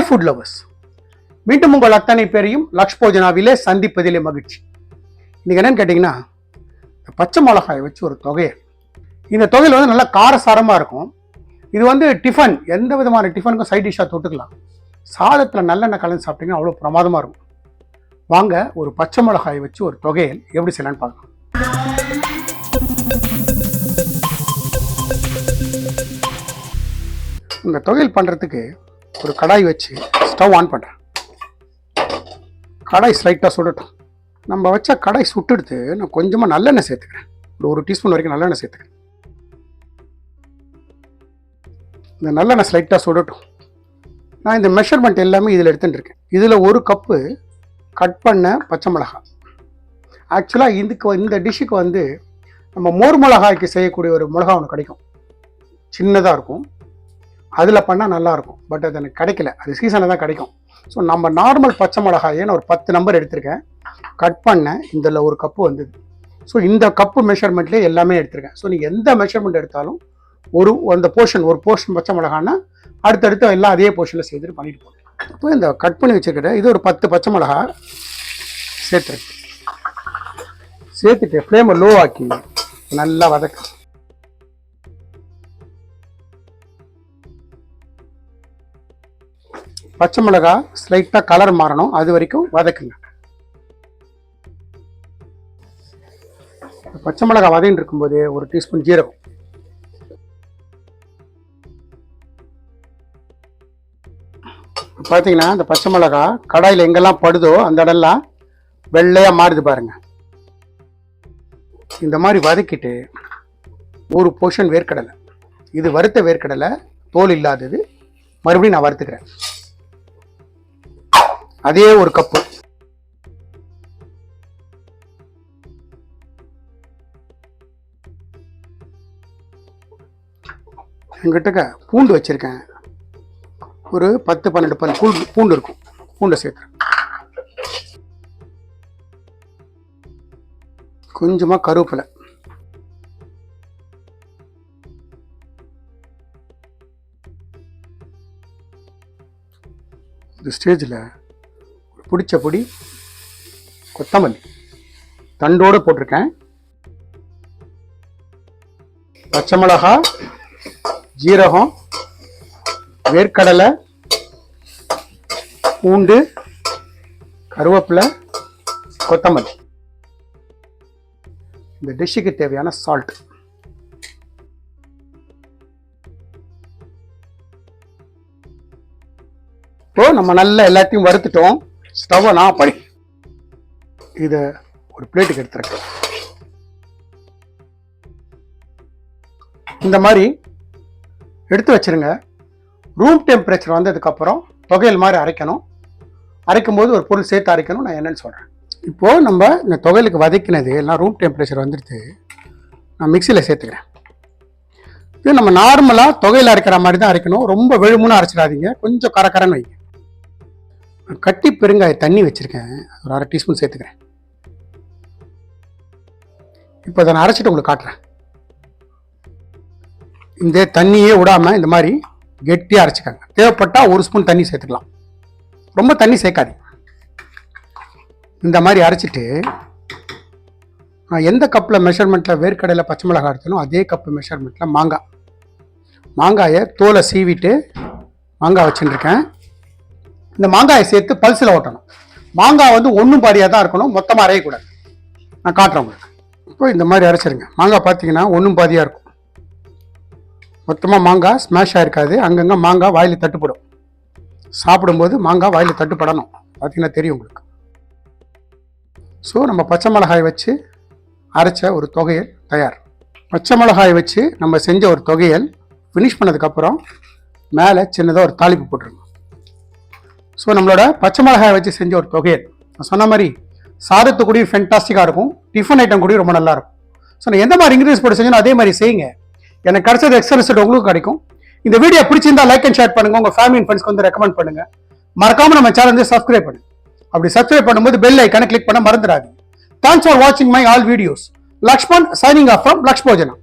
Hi food lovers மீண்டும் உங்கள் அத்தனை பேரையும் லக்ஷ் போஜனாவிலே சந்திப்பதிலே மகிழ்ச்சி. இன்னைக்கு என்னன்னு கேட்டிங்கன்னா பச்சை மிளகாயை வச்சு ஒரு தொகையை. இந்த தொகையில் வந்து நல்லா காரசாரமாக இருக்கும். இது வந்து டிஃபன் எந்த விதமான டிஃபனுக்கும் சைட் டிஷ்ஷாக தொட்டுக்கலாம். சாதத்தில் நல்லெண்ணெய் கலந்து சாப்பிட்டீங்கன்னா அவ்வளோ பிரமாதமாக இருக்கும். வாங்க ஒரு பச்சை மிளகாயை வச்சு ஒரு தொகையில் எப்படி செய்யலான்னு பார்க்கலாம். இந்த தொகையில் பண்ணுறதுக்கு ஒரு கடாய் வச்சு ஸ்டவ் ஆன் பண்ணுறேன் கடாய் ஸ்லைட்டாக சுடட்டும். நம்ம வச்ச கடாய் சுட்டுடுத்து நான் கொஞ்சமாக நல்லெண்ணெய் சேர்த்துக்கிறேன். ஒரு ஒரு டீஸ்பூன் வரைக்கும் நல்லெண்ணெய் சேர்த்துக்கிறேன். இந்த நல்லெண்ணெய் ஸ்லைட்டாக சுடட்டும். நான் இந்த மெஷர்மெண்ட் எல்லாமே இதில் எடுத்துட்டுருக்கேன் இதில் ஒரு கப்பு கட் பண்ண பச்சை மிளகாய். ஆக்சுவலாக இதுக்கு இந்த டிஷ்ஷுக்கு வந்து நம்ம மோர் மிளகாய்க்கு செய்யக்கூடிய ஒரு மிளகா ஒன்று கிடைக்கும். சின்னதாக இருக்கும். அதில் பண்ணால் நல்லாயிருக்கும் பட் அது எனக்கு கிடைக்கல. அது சீசனில் தான் கிடைக்கும். ஸோ நம்ம நார்மல் பச்சை மிளகாயே நான் ஒரு பத்து நம்பர் எடுத்திருக்கேன். கட் பண்ணேன் இதில் ஒரு கப்பு வந்தது. ஸோ இந்த கப்பு மெஷர்மெண்ட்லேயே எல்லாமே எடுத்திருக்கேன். ஸோ நீங்கள் எந்த மெஷர்மெண்ட் எடுத்தாலும் ஒரு அந்த போர்ஷன் ஒரு போர்ஷன் பச்சை மிளகான்னா அடுத்தடுத்து எல்லாம் அதே போர்ஷனில் செய்துட்டு பண்ணிட்டு போகணும் இப்போ இந்த கட் பண்ணி வச்சுருக்கிற இது ஒரு பத்து பச்சை மிளகா சேர்த்துருக்கேன். சேர்த்துட்டு ஃப்ளேமை லோ ஆக்கி நல்லா வதக்கு. பச்சை மிளகா ஸ்லைட்டாக கலர் மாறணும். அது வரைக்கும் வதக்குங்க. பச்சை மிளகா வதங்கிட்டு இருக்கும்போது ஒரு டீஸ்பூன் ஜீரகம். பார்த்தீங்கன்னா இந்த பச்சை மிளகா கடாயில் எங்கெல்லாம் படுதோ அந்த இடம்லாம் வெள்ளையாக மாறுது பாருங்க. இந்த மாதிரி வதக்கிட்டு ஒரு போர்ஷன் வேர்க்கடலை. இது வறுத்த வேர்க்கடலை தோல் இல்லாதது. மறுபடியும் நான் வறுத்துக்கிறேன். அதே ஒரு கப்பு. என்கிட்ட பூண்டு வச்சிருக்கேன். ஒரு பத்து பன்னெண்டு பல் பூண்டு பூண்டு இருக்கும். பூண்டை சேர்க்குறேன் கொஞ்சமாக கருவேப்பிலை. இந்த ஸ்டேஜில் பிடிச்ச பொடி கொத்தமல்லி. தண்டோடு போட்டிருக்கேன். பச்சை மிளகா ஜீரகம் வேர்க்கடலை பூண்டு கருவேப்பிலை கொத்தமல்லி. இந்த டிஷ்ஷுக்கு தேவையான சால்ட் இப்போ நம்ம நல்லா எல்லாத்தையும் வறுத்துட்டோம். ஸ்டவ்வை நான் படி. இதை ஒரு பிளேட்டுக்கு எடுத்துருக்கேன் இந்த மாதிரி எடுத்து வச்சிருங்க. ரூம் டெம்பரேச்சர் வந்ததுக்கப்புறம் தொகையல் மாதிரி அரைக்கணும். அரைக்கும் போது ஒரு பொருள் சேர்த்து அரைக்கணும் நான் என்னன்னு சொல்கிறேன் இப்போது நம்ம இந்த தொகையிலுக்கு வதக்கினது எல்லாம் ரூம் டெம்பரேச்சர் வந்துடுது நான் மிக்சியில் சேர்த்துக்கிறேன். இது நம்ம நார்மலாக தொகையில் அரைக்கிற மாதிரி தான் அரைக்கணும். ரொம்ப வெழுமுன்னு அரைச்சிடாதீங்க. கொஞ்சம் கரக்கரன்னு வைங்க. கட்டி பெருங்காய தண்ணி வச்சுருக்கேன். ஒரு அரை டீஸ்பூன் சேர்த்துக்கிறேன். இப்போ அதை நான் அரைச்சிட்டு உங்களுக்கு காட்டுறேன். இந்த தண்ணியே விடாமல் இந்த மாதிரி கெட்டியாக அரைச்சிக்கோங்க. தேவைப்பட்டால் ஒரு ஸ்பூன் தண்ணி சேர்த்துக்கலாம். ரொம்ப தண்ணி சேர்க்காது இந்த மாதிரி அரைச்சிட்டு நான் எந்த கப்பில் மெஷர்மெண்ட்டில் வேர்க்கடையில் பச்சை மிளகாய் எடுத்தனோ அதே கப்பு மெஷர்மெண்ட்டில் மாங்காய். மாங்காயை தோலை சீவிட்டு மாங்காய் வச்சுட்டுருக்கேன் இந்த மாங்காயை சேர்த்து பல்சில் ஓட்டணும். மாங்காய் வந்து ஒன்றும் பாதியாக தான் இருக்கணும். மொத்தமாக அரையக்கூடாது. நான் காட்டுறேன் உங்களுக்கு. இப்போ இந்த மாதிரி அரைச்சிருங்க. மாங்காய் பார்த்தீங்கன்னா ஒன்றும் பாதியாக இருக்கும். மொத்தமாக மாங்காய் ஸ்மாஷ் ஆகிருக்காது அங்கங்கே மாங்காய் வாயில் தட்டுப்படும். சாப்பிடும்போது மாங்காய் வாயில் தட்டுப்படணும். பார்த்தீங்கன்னா தெரியும் உங்களுக்கு. ஸோ நம்ம பச்சை மிளகாய் வச்சு அரைச்ச ஒரு தொகையல் தயார். பச்சை மிளகாய் வச்சு நம்ம செஞ்ச ஒரு தொகையல் ஃபினிஷ் பண்ணதுக்கப்புறம் மேலே சின்னதாக ஒரு தாளிப்பு போட்டுருங்க. ஸோ நம்மளோட பச்சை மிளகாய் வச்சு செஞ்ச ஒரு தொகையல் நான் சொன்ன மாதிரி சாதத்து கூடயும் ஃபென்டாஸ்டிக்காக இருக்கும். டிஃபன் ஐட்டம் கூடயும் ரொம்ப நல்லா இருக்கும். ஸோ நான் எந்த மாதிரி இன்க்ரீஸ் போட்டு செஞ்சோம் அதே மாதிரி செய்யுங்க. எனக்கு கிடைச்சது எக்ஸ்ட்ரா ரிசல்ட் உங்களுக்கு கிடைக்கும். இந்த வீடியோ பிடிச்சிருந்தா லைக் அண்ட் ஷேர் பண்ணுங்க. உங்கள் ஃபேமிலி அண்ட் ஃப்ரெண்ட்ஸ்க்கு வந்து ரெக்கமெண்ட் பண்ணுங்க. மறக்காம நம்ம சேனல் சப்ஸ்கிரைப் பண்ணுங்க. அப்படி சப்ஸ்கிரைப் பண்ணும்போது பெல் ஐக்கான கிளிக் பண்ண மறந்துடாது தேங்க்ஸ் ஃபார் வாட்சிங் my all videos Lakshman signing off from Lakshmojana